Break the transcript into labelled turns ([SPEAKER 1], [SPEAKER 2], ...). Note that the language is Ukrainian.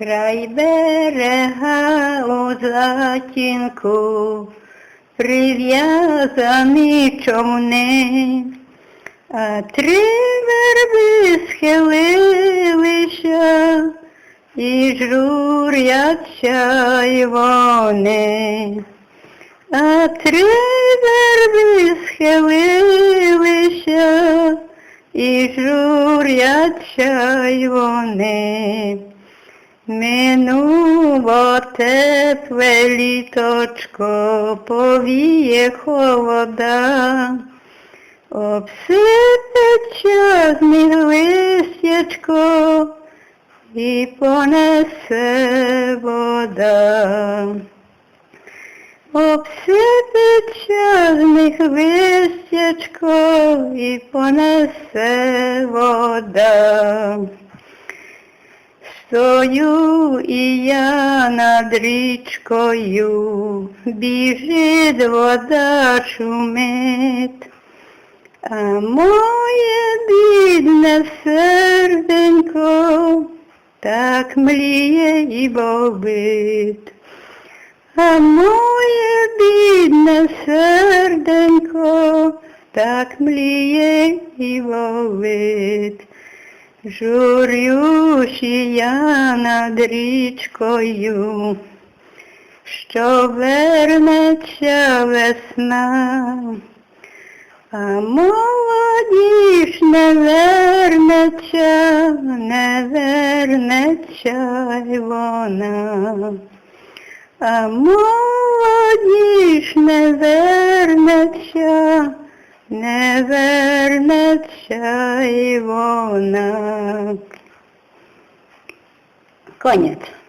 [SPEAKER 1] Край берега у затінку прив'язані човни, а три верби схилилися і журяться й вони. А три верби схилилися і журяться й вони. Минуло тепле літочко, повіє холода, обсипеться з них листячко і понесе вода. Обсипеться з них листячко і понесе вода. Стою і я над річкою, біжить вода шумить, а моє бідне серденько так мліє і болить. А моє бідне серденько так мліє і болить. Журюші я над річкою, що вернеться весна, а молодіж не вернеться, не вернеться й вона. А молодіж не вернеться, вернеться вона. Конець.